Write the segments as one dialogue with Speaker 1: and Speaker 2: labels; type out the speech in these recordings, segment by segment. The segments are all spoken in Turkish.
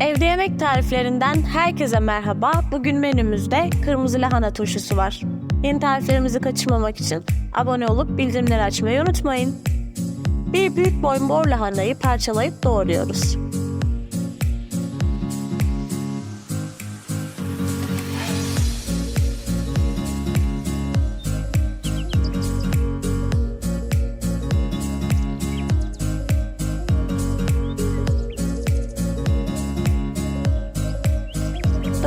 Speaker 1: Evde yemek tariflerinden herkese merhaba. Bugün menümüzde kırmızı lahana turşusu var. Yeni tariflerimizi kaçırmamak için abone olup bildirimleri açmayı unutmayın. Bir büyük boy mor lahanayı parçalayıp doğruyoruz.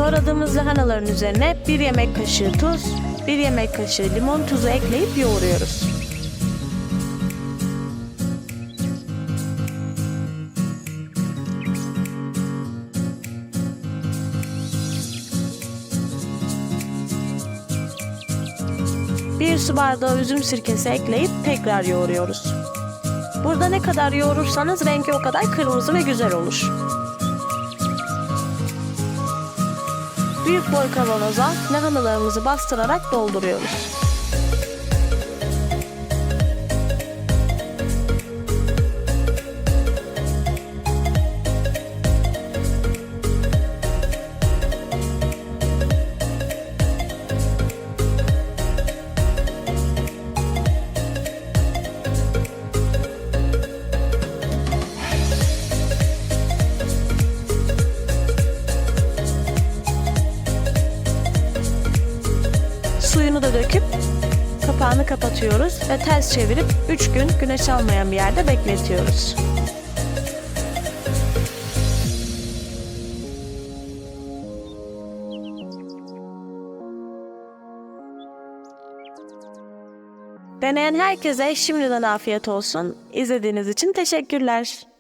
Speaker 1: Doğradığımız lahanaların üzerine bir yemek kaşığı tuz, bir yemek kaşığı limon tuzu ekleyip yoğuruyoruz. Bir su bardağı üzüm sirkesi ekleyip tekrar yoğuruyoruz. Burada ne kadar yoğurursanız rengi o kadar kırmızı ve güzel olur. Büyük boy kavanoza lahanalarımızı bastırarak dolduruyoruz. Suyunu da döküp kapağını kapatıyoruz ve ters çevirip 3 gün güneş almayan bir yerde bekletiyoruz. Deneyen herkese şimdiden afiyet olsun. İzlediğiniz için teşekkürler.